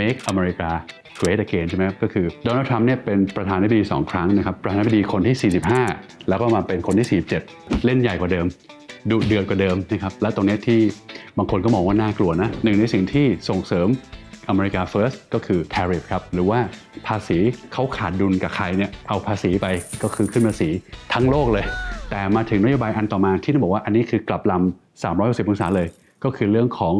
Make America Great Again ใช่ไหมก็คือโดนัลด์ทรัมป์เนี่ยเป็นประธานาธิบดี 2 ครั้งนะครับ ประธานาธิบดีคนที่ 45 แล้วก็มาเป็นคนที่ 47 เล่นใหญ่กว่าเดิมดุเดือดกว่าเดิมนะครับและตรงนี้ที่บางคนก็มองว่าน่ากลัวนะหนึ่งในสิ่งที่ส่งเสริมอเมริกา First ก็คือ tariff ครับ หรือว่าภาษีเขาขาดดุลกับใครเนี่ย เอาภาษีไปก็คือขึ้นภาษีทั้งโลกเลย แต่มาถึงนโยบายอันต่อมาที่ต้องบอกว่าอันนี้คือกลับลำ360องศาเลย ก็คือเรื่องของ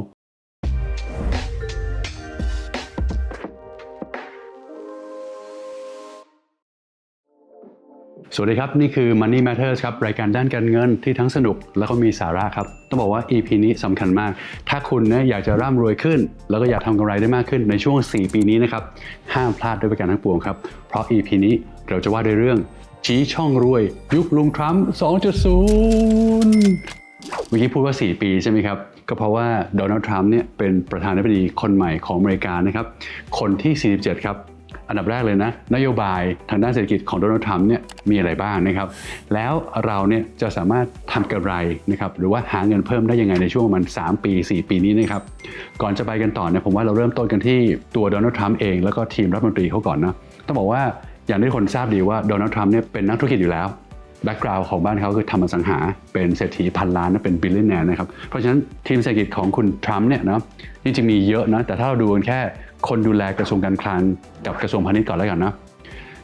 สวัสดีครับ นี่คือ Money Matters ครับ รายการด้านการเงินที่ทั้งสนุกแล้วก็มีสาระครับ ต้องบอกว่า EP นี้สำคัญมาก ถ้าคุณเนี่ยอยากจะร่ำรวยขึ้น แล้วก็อยากทำกำไรได้มากขึ้นในช่วง 4 ปีนี้นะครับ ห้ามพลาดด้วยประการทั้งปวงครับ เพราะ EP นี้เราจะว่าด้วยเรื่อง ชี้ช่องรวย ยุคลุงทรัมป์ 2.0เมื่อกี้พูดว่า 4 ปีใช่ไหมครับ ก็เพราะว่าโดนัลด์ทรัมป์เนี่ยเป็นประธานาธิบดีคนใหม่ของอเมริกานะครับ คนที่ 47 ครับ อันดับแรกเลยนะ นโยบายทางด้านเศรษฐกิจของโดนัลด์ทรัมป์เนี่ยมีอะไรบ้างนะครับ แล้วเราเนี่ยจะสามารถทำกำไรนะครับหรือว่าหาเงินเพิ่มได้ยังไงในช่วงประมาณ3 ปี 4 ปีนี้นะครับ ก่อนจะไปกันต่อเนี่ยผมว่าเราเริ่มต้นกันที่ตัวโดนัลด์ทรัมป์เองแล้วก็ทีมรัฐมนตรีเขาก่อนนะต้องบอกว่าอย่างที่คนทราบดีว่าโดนัลด์ทรัมป์เนี่ยเป็นนักธุรกิจอยู่แล้วแบ็กกราวของบ้านเขาคือทำอสังหา เป็นเศรษฐีพันล้านนะเป็นบิลเลนแนร์นะครับ เพราะฉะนั้นทีมเศรษฐกิจของคุณทรัมป์เนี่ยนะจริงๆมีเยอะนะ แต่ถ้าเราดูกันแค่ คนดูแลกระทรวงการคลังกับกระทรวงพาณิชย์ก่อนแล้วกันนะ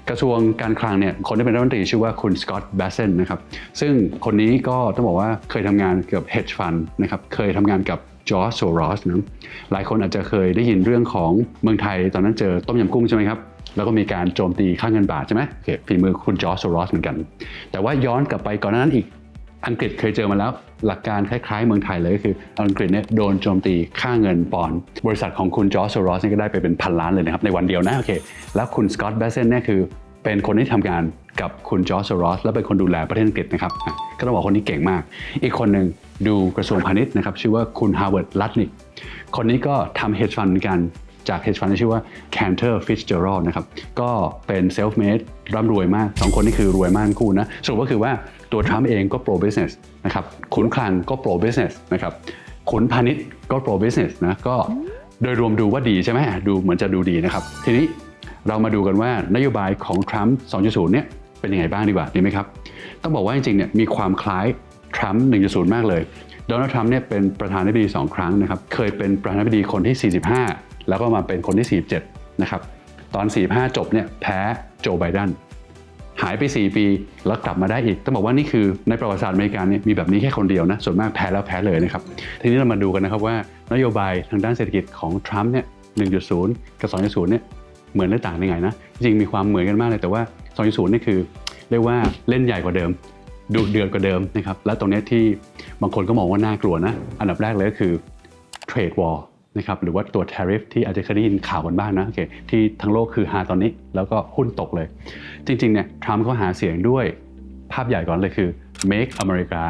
กระทรวงการคลังเนี่ยคนที่เป็นรัฐมนตรีชื่อว่าคุณสกอตต์แบสเซนนะครับซึ่งคนนี้ก็ต้องบอกว่าเคยทำงานเกี่ยวกับ hedge fund นะครับเคยทำงานกับจอร์จโซรอสนะหลายคนอาจจะเคยได้ยินเรื่องของเมืองไทย ตอนนั้นเจอต้มยำกุ้งใช่ไหมครับแล้วก็มีการโจมตีค่าเงินบาทใช่ไหมโอเคฝีมือคุณจอร์จโซรอสเหมือนกัน แต่ว่าย้อนกลับไปก่อนหน้านั้นอีก อังกฤษเคยเจอมาแล้วหลักการคล้ายๆ เมืองไทยเลยก็คืออังกฤษเนี่ยโดนโจมตีค่าเงินปอนด์บริษัทของคุณจอร์จโซรอสเนี่ยก็ได้ไปเป็นพันล้านเลยนะครับในวันเดียวนะโอเคแล้วคุณสกอตต์แบสเซนเนี่ยคือเป็นคนที่ทำงานกับคุณจอร์จโซรอสและเป็นคนดูแลประเทศอังกฤษนะครับก็ต้องบอกคนนี้เก่งมาก อีกคนหนึ่งดูกระทรวงพาณิชย์นะครับชื่อว่าคุณฮาวเวิร์ดลัตนิกคนนี้ก็ทำเหมือนกันจาก hedge fund ที่ชื่อว่า Cantor Fitzgerald นะครับก็เป็น self made ร่ำรวยมากสองคนนี้คือรวยมากคู่นะสรุปก็คือว่า ตัวทรัมป์เองก็ pro business นะครับขุนคลังก็ pro business นะครับขุนพาณิชย์ก็ pro business นะก็โดยรวมดูว่าดีใช่ไหมดูเหมือนจะดูดีนะครับ ทีนี้เรามาดูกันว่านโยบายของทรัมป์ 2.0 เนี่ยเป็นยังไงบ้างดีกว่าดีไหมครับ ต้องบอกว่าจริงๆเนี่ยมีความคล้ายทรัมป์ 1.0 มากเลยโดนัลด์ทรัมป์เนี่ยเป็นประธานาธิบดี 2 ครั้งนะครับเคยเป็นประธานาธิบดีคนที่ 45 แล้วก็มาเป็นคนที่ 47 นะครับตอน 45 จบเนี่ยแพ้โจไบเดน หายไป 4 ปี แล้วกลับมาได้อีก ต้องบอกว่านี่คือในประวัติศาสตร์อเมริกันเนี่ยมีแบบนี้แค่คนเดียวนะ ส่วนมากแพ้แล้วแพ้เลยนะครับ ทีนี้เรามาดูกันนะครับว่านโยบายทางด้านเศรษฐกิจของทรัมป์เนี่ย 1.0 กับ 2.0 เนี่ยเหมือนหรือต่างยังไงนะ จริงมีความเหมือนกันมากเลยแต่ว่า 2.0 นี่คือ เรียกว่าเล่นใหญ่กว่าเดิมดุเดือดกว่าเดิมนะครับและตรงนี้ที่บางคนก็มองว่าน่ากลัวนะอันดับแรกเลยก็คือ trade war นะครับหรือว่าตัว tariff ที่อาจจะเคยได้ยินข่าวกันบ้างนะโอเคที่ทั้งโลกคือหาตอนนี้ แล้วก็หุ้นตกเลย จริงๆเนี่ยทรัมป์เขาหาเสียงด้วยภาพใหญ่ก่อนเลยคือ make America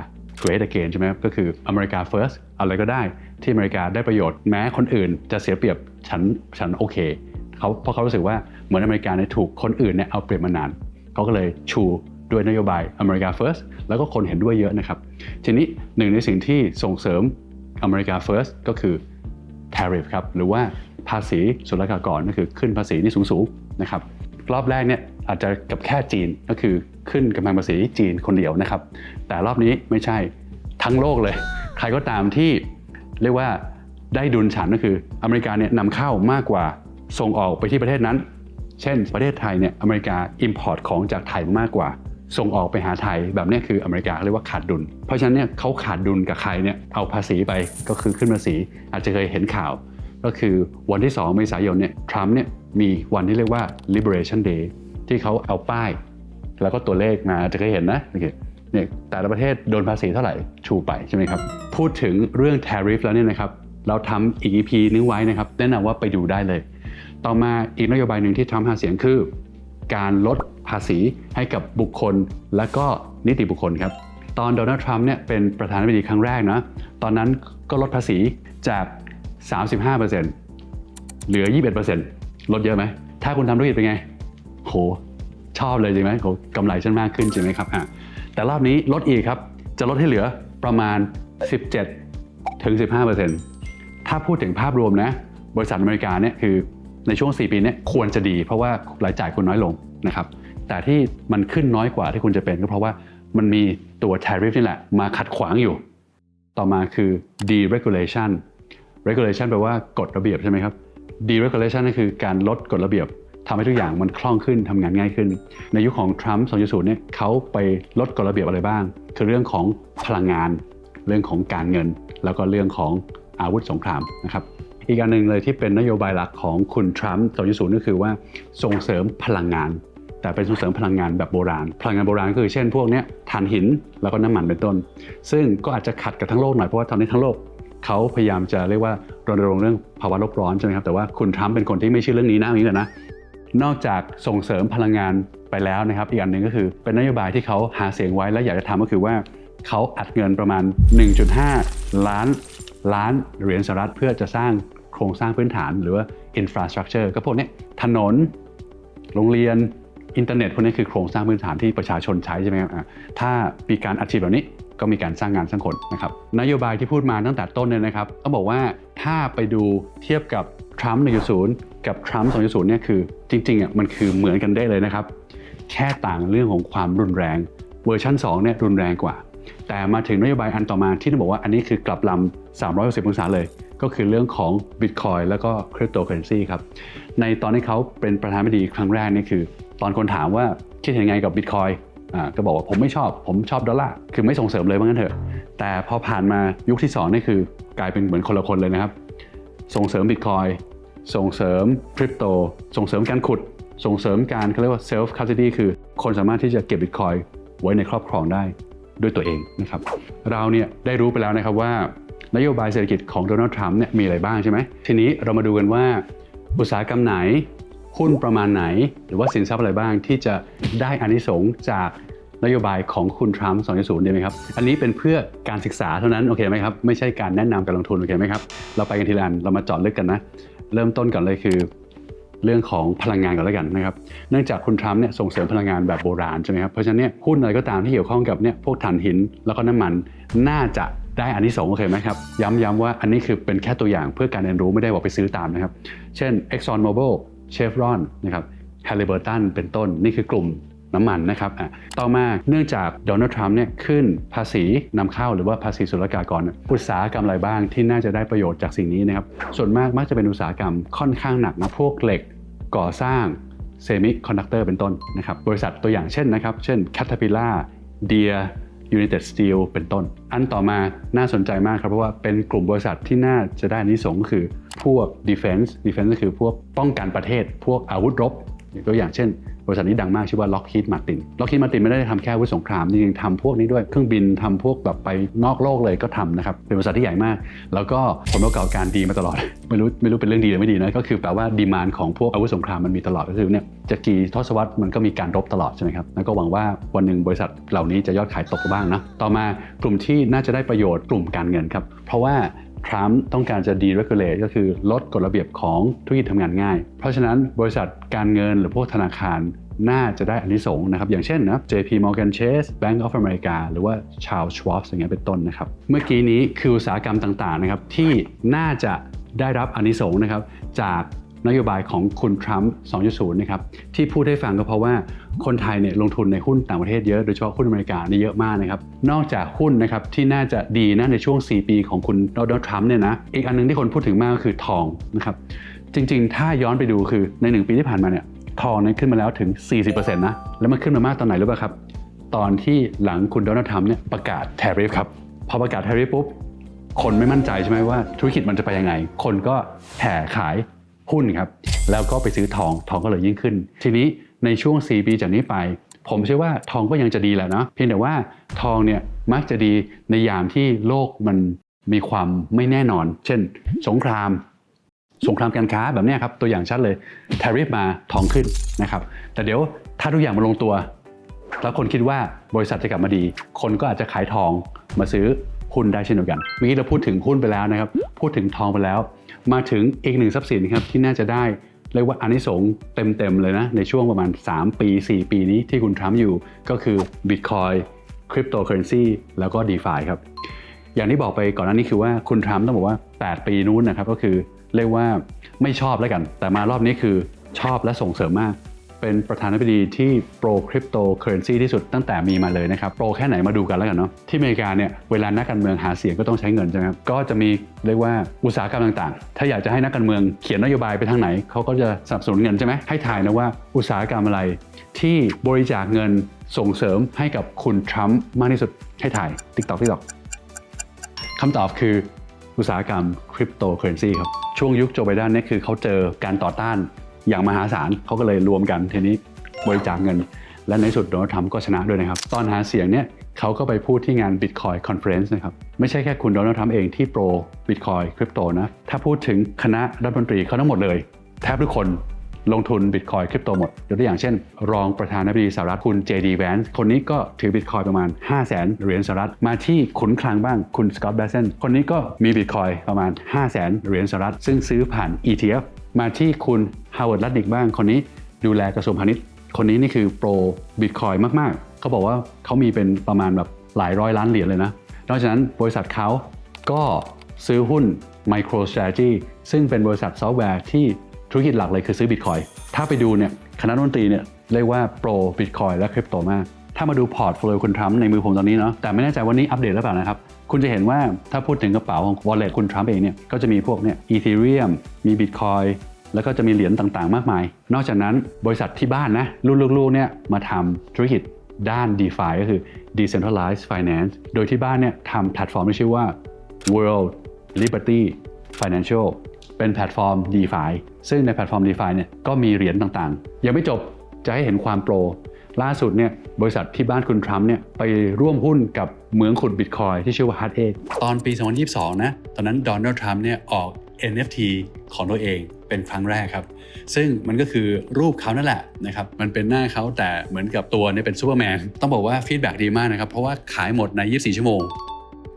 great again ใช่ไหมก็คือ America first อะไรก็ได้ที่อเมริกาได้ประโยชน์ แม้คนอื่นจะเสียเปรียบฉันฉันโอเคเขาเพราะเขารู้สึกว่าเหมือนอเมริกาเนี่ยถูกคนอื่นเนี่ยเอาเปรียบมานานเขาก็เลยชูด้วยนโยบาย America First แล้วก็คนเห็นด้วยเยอะนะครับ ทีนี้หนึ่งในสิ่งที่ส่งเสริม America First ก็คือ tariff ครับหรือว่าภาษีศุลกากรก็คือขึ้นภาษีที่สูงๆนะครับรอบแรกเนี่ยอาจจะกับแค่จีนก็คือขึ้นกำแพงภาษีจีนคนเดียวนะครับ แต่รอบนี้ไม่ใช่ทั้งโลกเลย ใครก็ตามที่เรียกว่าได้ดุลฉันก็คืออเมริกาเนี่ยนำเข้ามากกว่าส่งออกไปที่ประเทศนั้น เช่น ประเทศไทยเนี่ยอเมริกา import ของจากไทยมากกว่า ส่งออกไปหาไทยแบบนี้คืออเมริกาเรียกว่าขาดดุล เพราะฉะนั้นเนี่ยเขาขาดดุลกับใครเนี่ยเอาภาษีไปก็คือขึ้นภาษีอาจจะเคยเห็นข่าว ก็คือวันที่ 2 เมษายนเนี่ยทรัมป์เนี่ยมีวันที่เรียกว่า liberation day ที่เขาเอาป้าย แล้วก็ตัวเลขมาจะเคยเห็นนะเคเนี่ยแต่ละประเทศโดนภาษีเท่าไหร่ชูไปใช่ไหมครับ พูดถึงเรื่อง tariff แล้วเนี่ยนะครับเราทำอีก EP นึงไว้นะครับแนะนำว่าไปดูได้เลย ต่อมาอีกนโยบายหนึ่งที่ทรัมป์หาเสียงคือ การลด ภาษีให้กับบุคคลและก็นิติบุคคลครับ ตอนโดนัลด์ทรัมป์เนี่ยเป็นประธานาธิบดีครั้งแรกนะตอนนั้นก็ลดภาษีจาก 35%เหลือ 21%ลดเยอะไหม ถ้าคุณทำธุรกิจเป็นไง โห ชอบเลยจริงไหมโหกำไรฉันมากขึ้นจริงไหมครับอะแต่รอบนี้ลดอีกครับ จะลดให้เหลือประมาณ 17 ถึง 15%ถ้าพูดถึงภาพรวมนะ บริษัทอเมริกาเนี่ยคือในช่วง 4 ปีนี้ควรจะดี เพราะว่ารายจ่ายคุณน้อยลงนะครับ แต่ที่มันขึ้นน้อยกว่าที่คุณจะเป็นก็เพราะว่ามันมีตัว tariff นี่แหละมาขัดขวางอยู่ ต่อมาคือ deregulation regulation แปลว่ากฎระเบียบใช่ไหมครับ deregulation ก็คือการลดกฎระเบียบทำให้ทุกอย่างมันคล่องขึ้นทำงานง่ายขึ้น ในยุคของทรัมป์2.0เนี่ยเขาไปลดกฎระเบียบอะไรบ้าง คือเรื่องของพลังงาน เรื่องของการเงิน แล้วก็เรื่องของอาวุธสงครามนะครับอีกอันหนึ่งเลยที่เป็นนโยบายหลักของคุณทรัมป์2.0ก็คือว่าส่งเสริมพลังงาน แต่เป็นส่งเสริมพลังงานแบบโบราณ พลังงานโบราณก็คือเช่นพวกนี้ถ่านหินแล้วก็น้ำมันเป็นต้น ซึ่งก็อาจจะขัดกับทั้งโลกหน่อยเพราะว่าตอนนี้ทั้งโลกเขาพยายามจะเรียกว่ารณรงค์เรื่องภาวะโลกร้อนใช่ไหมครับแต่ว่าคุณทรัมป์เป็นคนที่ไม่เชื่อเรื่องนี้นะอย่างนี้เลยนะนอกจากส่งเสริมพลังงานไปแล้วนะครับ อีกอันหนึ่งก็คือเป็นนโยบายที่เขาหาเสียงไว้และอยากจะทำก็คือว่าเขาอัดเงินประมาณ 1.5 ล้านล้านเหรียญสหรัฐเพื่อจะสร้างโครงสร้างพื้นฐานหรือว่า infrastructure ก็พวกนี้ถนน โรงเรียน อินเทอร์เน็ตพวกนี้คือโครงสร้างพื้นฐานที่ประชาชนใช้ใช่ไหมครับถ้ามีการอัดฉีดแบบนี้ก็มีการสร้างงานสร้างคนนะครับนโยบายที่พูดมาตั้งแต่ต้นเนี่ยนะครับต้องบอกว่าถ้าไปดูเทียบกับทรัมป์1.0 กับทรัมป์2.0เนี่ยคือจริงๆอะมันคือเหมือนกันได้เลยนะครับ แค่ต่างเรื่องของความรุนแรงเวอร์ชัน2เนี่ยรุนแรงกว่า แต่มาถึงนโยบายอันต่อมาที่ต้องบอกว่าอันนี้คือกลับลำ360องศาเลย ก็คือเรื่องของ Bitcoin แล้วก็คริปโตเคอเรนซีครับในตอนที่เขาเป็นประธานาธิบดีครั้งแรกนี่คือ ตอนคนถามว่าคิดเห็นยังไงกับ Bitcoin อ่าก็บอกว่าผมไม่ชอบ ผมชอบดอลลาร์ คือไม่ส่งเสริมเลยว่างั้นเถอะ แต่พอผ่านมายุคที่ 2 นี่คือกลายเป็นเหมือนคนละคนเลยนะครับ ส่งเสริม Bitcoin ส่งเสริมคริปโต ส่งเสริมการขุด ส่งเสริมการเขาเรียกว่า self custody คือ คนสามารถที่จะเก็บ Bitcoin ไว้ในครอบครองได้ด้วยตัวเองนะครับ เราเนี่ยได้รู้ไปแล้วนะครับว่านโยบายเศรษฐกิจของโดนัลด์ทรัมป์เนี่ยมีอะไรบ้างใช่ไหม ทีนี้เรามาดูกันว่าอุตสาหกรรมไหน หุ้นประมาณไหน หรือว่าสินทรัพย์อะไรบ้างที่จะได้อานิสงส์จากนโยบายของคุณทรัมป์2.0ได้ไหมครับ อันนี้เป็นเพื่อการศึกษาเท่านั้น โอเคไหมครับ ไม่ใช่การแนะนำการลงทุน โอเคไหมครับ เราไปกันทีละอัน เรามาเจาะลึกกันนะ เริ่มต้นก่อนเลยคือ เรื่องของพลังงานก่อนแล้วกันนะครับ เนื่องจากคุณทรัมป์เนี่ยส่งเสริมพลังงานแบบโบราณใช่ไหมครับ เพราะฉะนั้นเนี่ยหุ้นอะไรก็ตามที่เกี่ยวข้องกับเนี่ยพวกถ่านหินแล้วก็น้ำมันน่าจะได้อานิสงส์โอเคไหมครับ ย้ำๆว่าอันนี้คือเป็นแค่ตัวอย่างเพื่อการเรียนรู้ไม่ได้บอกไปซื้อตามนะครับ เช่น Exxon Mobil Chevron นะครับ Halliburton เป็นต้นนี่คือกลุ่มน้ำมันนะครับอะต่อมาเนื่องจากโดนัลด์ทรัมป์เนี่ยขึ้นภาษีนำเข้าหรือว่าภาษีศุลกากรอุตสาหกรรมอะไรบ้างที่น่าจะได้ประโยชน์จากสิ่งนี้นะครับ ส่วนมากมักจะเป็นอุตสาหกรรมค่อนข้างหนักนะพวกเหล็กก่อสร้างเซมิคอนดักเตอร์เป็นต้นนะครับ บริษัทตัวอย่างเช่นนะครับ เช่น Caterpillar Deere United Steel เป็นต้น อันต่อมาน่าสนใจมากครับ เพราะว่าเป็นกลุ่มบริษัทที่น่าจะได้นิสงส์ก็คือพวก defense defense ก็คือพวกป้องกันประเทศ พวกอาวุธรบตัวอย่างเช่น บริษัทนี้ดังมากชื่อว่า Lockheed Martin Lockheed Martin ไม่ได้ทำแค่อาวุธสงครามจริงๆทำพวกนี้ด้วยเครื่องบินทำพวกแบบไปนอกโลกเลยก็ทำนะครับเป็นบริษัทที่ใหญ่มาก แล้วก็ผลประกอบการดีมาตลอด ไม่รู้ไม่รู้เป็นเรื่องดีหรือไม่ดีนะก็คือแปลว่าดีมานของพวกอาวุธสงครามมันมีตลอดก็คือเนี่ยจะกี่ทศวรรษมันก็มีการรบตลอดใช่ไหมครับแล้วก็หวังว่าวันหนึ่งบริษัทเหล่านี้จะยอดขายตกบ้างนะต่อมากลุ่มที่น่าจะได้ประโยชน์กลุ่มการเงินครับเพราะว่า ทรัมป์ต้องการจะดีเรกูลเลตก็คือลดกฎระเบียบของธุรกิจทำงานง่าย เพราะฉะนั้นบริษัทการเงินหรือพวกธนาคารน่าจะได้อานิสงส์นะครับ อย่างเช่นนะ JP Morgan Chase Bank of America หรือว่า Charles Schwab อย่างเงี้ยเป็นต้นนะครับ เมื่อกี้นี้คืออุตสาหกรรมต่างๆนะครับที่น่าจะได้รับอานิสงส์นะครับจาก นโยบายของคุณทรัมป์ 2.0 นะครับ ที่พูดให้ฟังก็เพราะว่าคนไทยเนี่ยลงทุนในหุ้นต่างประเทศเยอะโดยเฉพาะหุ้นอเมริกานี่เยอะมากนะครับ นอกจากหุ้นนะครับที่น่าจะดีนะในช่วง 4 ปีของคุณโดนัลด์ทรัมป์เนี่ยนะ อีกอันหนึงที่คนพูดถึงมากก็คือทองนะครับ จริงๆ ถ้าย้อนไปดูคือใน 1 ปีที่ผ่านมาเนี่ยทองนั้นขึ้นมาแล้วถึง 40%นะ แล้วมันขึ้นมามากตอนไหนรู้ป่ะครับ ตอนที่หลังคุณโดนัลด์ทรัมป์เนี่ยประกาศ tariff ครับ พอประกาศ tariff ปุ๊บ คนไม่มั่นใจใช่ไหมว่าธุรกิจมันจะไปยังไง คนก็แห่ขาย หุ้นครับแล้วก็ไปซื้อทองทองก็เลยยิ่งขึ้น ทีนี้ในช่วง 4 ปีจากนี้ไป ผมเชื่อว่าทองก็ยังจะดีแหละนะเพียงแต่ว่าทองเนี่ยมักจะดีในยามที่โลกมันมีความไม่แน่นอน เช่น สงคราม สงครามการค้าแบบนี้ครับตัวอย่างชัดเลยทาริฟมาทองขึ้นนะครับแต่เดี๋ยวถ้าทุกอย่างมาลงตัว แล้วคนคิดว่าบริษัทจะกลับมาดี คนก็อาจจะขายทองมาซื้อหุ้นได้เช่นเดียวกันเมื่อกี้เราพูดถึงหุ้นไปแล้วนะครับ พูดถึงทองไปแล้ว มาถึงอีกหนึ่งทรัพย์สินครับที่น่าจะได้เรียกว่าอานิสงส์เต็ม ๆ เลยนะ ในช่วงประมาณ 3 ปี 4 ปีนี้ที่คุณทรัมป์อยู่ก็คือ Bitcoin Cryptocurrency แล้วก็ DeFi ครับ อย่างที่บอกไปก่อนหน้านี้คือว่าคุณทรัมป์ต้องบอกว่า 8 ปีนู้นนะครับ ก็คือเรียกว่าไม่ชอบแล้วกัน แต่มารอบนี้คือชอบและส่งเสริมมาก เป็นประธานาธิบดีที่โปรคริปโตเคอเรนซีที่สุดตั้งแต่มีมาเลยนะครับ โปรแค่ไหนมาดูกันแล้วกันเนาะที่อเมริกาเนี่ยเวลานักการเมืองหาเสียงก็ต้องใช้เงินใช่ไหมครับก็จะมีเรียกว่าอุตสาหกรรมต่างๆ ถ้าอยากจะให้นักการเมืองเขียนนโยบายไปทางไหนเขาก็จะสนับสนุนเงินใช่ไหมให้ถ่ายนะว่าอุตสาหกรรมอะไร ที่บริจาคเงินส่งเสริมให้กับคุณทรัมป์มากที่สุดให้ถ่าย TikTok TikTok คำตอบคืออุตสาหกรรมคริปโตเคอเรนซีครับช่วงยุคโจไบเดนนี่คือเขาเจอการต่อต้าน อย่างมหาศาลเขาก็เลยรวมกันทีนี้บริจาคเงิน และในสุดโดนัลด์ทรัมป์ก็ชนะด้วยนะครับ ตอนหาเสียงเนี่ยเขาก็ไปพูดที่งาน Bitcoin Conference นะครับ ไม่ใช่แค่คุณโดนัลด์ทรัมป์เองที่โปร Bitcoin คริปโตนะ ถ้าพูดถึงคณะรัฐมนตรีเขาทั้งหมดเลย แทบทุกคนลงทุนบิตคอยคริปโตหมดยกตัวอย่างเช่น รองประธานาธิบดีสหรัฐคุณ JD Vance คนนี้ก็ถือบิตคอยประมาณ 5 0 0 0 0 0เหรียญสหรัฐ มาที่ขุนคลังบ้างคุณสกอตต์แบเซนคนนี้ก็มีบิตคอยประมาณ 5 0 0 0 0 0เหรียญสหรัฐ ซึ่งซื้อผ่าน ETF มาที่คุณ Howard Lutnick บ้าง คนนี้ดูแลกระทรวงพาณิชย์ คนนี้นี่คือโปรบิตคอยมาก ๆ เขาบอกว่าเขามีเป็นประมาณแบบหลายร้อยล้านเหรียญเลยนะ นอกจากนั้นบริษัทเขาก็ซื้อหุ้น MicroStrategy ซึ่งเป็นบริษัทซอฟต์แวร์ที่ธุรกิจหลักเลยคือซื้อบิตคอยถ้าไปดูเนี่ยคณะรัฐมนตรีเนี่ยเรียกว่าโปรบิตคอยและคริปโตมาก ถ้ามาดูพอร์ตโฟลิโอคุณทรัมป์ในมือผมตอนนี้เนาะแต่ไม่แน่ใจว่านี้อัปเดตหรือเปล่านะครับ คุณจะเห็นว่าถ้าพูดถึงกระเป๋าของ wallet คุณทรัมป์เองเนี่ยก็จะมีพวกเนี่ยอีเทเรียมมีบิตคอยแล้วก็จะมีเหรียญต่างๆ มากมาย นอกจากนั้นบริษัทที่บ้านนะลูกๆเนี่ยมาทำธุรกิจด้าน DeFi ก็คือ Decentralized Finance โดยที่บ้านเนี่ยทำแพลตฟอร์มที่ชื่อว่า World Liberty Financial เป็นแพลตฟอร์ม DeFi ซึ่งในแพลตฟอร์ม DeFi เนี่ยก็มีเหรียญต่างๆ ยังไม่จบจะให้เห็นความโปร ล่าสุดเนี่ยบริษัทที่บ้านคุณทรัมป์เนี่ยไปร่วมหุ้นกับเหมืองขุดบิตคอยที่ชื่อว่าฮาร์ดเอตอนปี 2022 นะ ตอนนั้นโดนัลด์ทรัมป์เนี่ยออก NFT ของตัวเองเป็นครั้งแรกครับ ซึ่งมันก็คือรูปเขานั่นแหละนะครับ มันเป็นหน้าเขาแต่เหมือนกับตัวเนี่ยเป็นซูเปอร์แมน ต้องบอกว่าฟีดแบ็ดีมากนะครับ เพราะว่าขายหมดใน 24 ชั่วโมง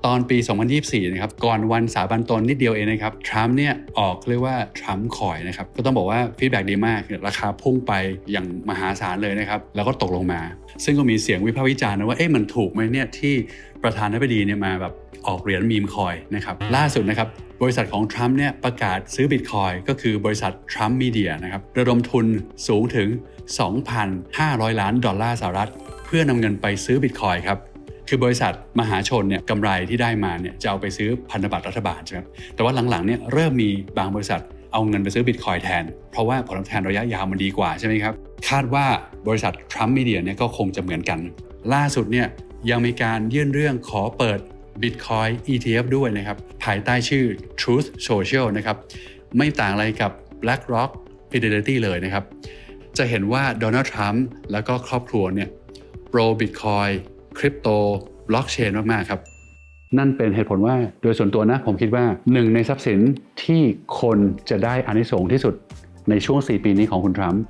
ตอนปี 2024 นะครับ ก่อนวันสาบันตนนิดเดียวเองนะครับ ทรัมป์เนี่ยออกเรียกว่า ทรัมป์คอยนะครับ ก็ต้องบอกว่าฟีดแบ็ดีมาก ราคาพุ่งไปอย่างมหาศาลเลยนะครับ แล้วก็ตกลงมา ซึ่งก็มีเสียงวิพากษ์วิจารณ์นะว่า เอ๊ะ มันถูกไหมเนี่ยที่ประธานาธิบดีเนี่ยมาแบบออกเหรียญมีมคอยนะครับ ล่าสุดนะครับบริษัทของทรัมป์เนี่ยประกาศซื้อบิตคอยก็คือบริษัททรัมป์มีเดียนะครับระดมทุนสูงถึง 2,500 ล้านดอลลาร์สหรัฐ เพื่อนำเงินไปซื้อบิตคอยครับ คือบริษัทมหาชนเนี่ยกำไรที่ได้มาเนี่ยจะเอาไปซื้อพันธบัตรรัฐบาลใช่ไหมครับแต่ว่าหลังๆเนี่ยเริ่มมีบางบริษัทเอาเงินไปซื้อบิตคอยแทน เพราะว่าผลตอบแทนระยะยาวมันดีกว่าใช่ไหมครับ คาดว่าบริษัททรัมป์มีเดียเนี่ยก็คงจะเหมือนกัน ล่าสุดเนี่ยยังมีการยื่นเรื่องขอเปิด Bitcoin ETF ด้วยนะครับ ภายใต้ชื่อ Truth Social นะครับ ไม่ต่างอะไรกับ BlackRock Fidelity เลยนะครับ จะเห็นว่าโดนัลด์ทรัมป์แล้วก็ครอบครัวเนี่ยโปรบิตคอย คริปโตบล็อกเชนมากๆครับนั่นเป็นเหตุผลว่าโดยส่วนตัวนะผมคิดว่าหนึ่งในทรัพย์สินที่คนจะได้อานิสงส์ที่สุดในช่วง 4 ปีนี้ของคุณทรัมป์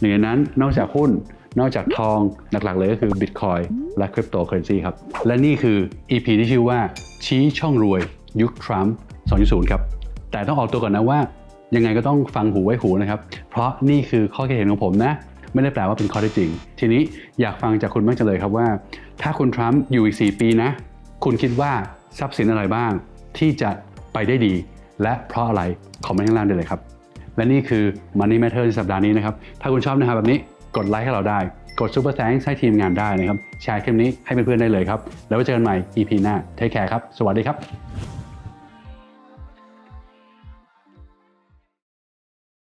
หนึ่งในนั้นนอกจากหุ้น นอกจากทองหลักๆ เลยก็คือ Bitcoin และคริปโตเคอเรนซีครับ และนี่คือ EP ที่ชื่อว่าชี้ช่องรวยยุคทรัมป์2.0 ครับ แต่ต้องออกตัวก่อนนะว่า ยังไงก็ต้องฟังหูไว้หูนะครับ เพราะนี่คือข้อคิดเห็นของผมนะ ไม่ได้แปลว่าเป็นข้อเท็จจริง ทีนี้อยากฟังจากคุณบ้างจังเลยครับว่า ถ้าคุณทรัมป์อยู่อีก 4 ปีนะ คุณคิดว่าทรัพย์สินอะไรบ้าง ที่จะไปได้ดี และเพราะอะไรคอมเมนต์ข้างล่างได้เลยครับ และนี่คือ Money Matter ในสัปดาห์นี้นะครับ ถ้าคุณชอบนะครับแบบนี้กดไลค์ให้เราได้ กด Super Thanks ให้ทีมงานได้นะครับแชร์คลิปนี้ให้เพื่อนๆได้เลยครับ แล้วไว้เจอกันใหม่ EP หน้าเทคแคร์ครับ สวัสดีครับ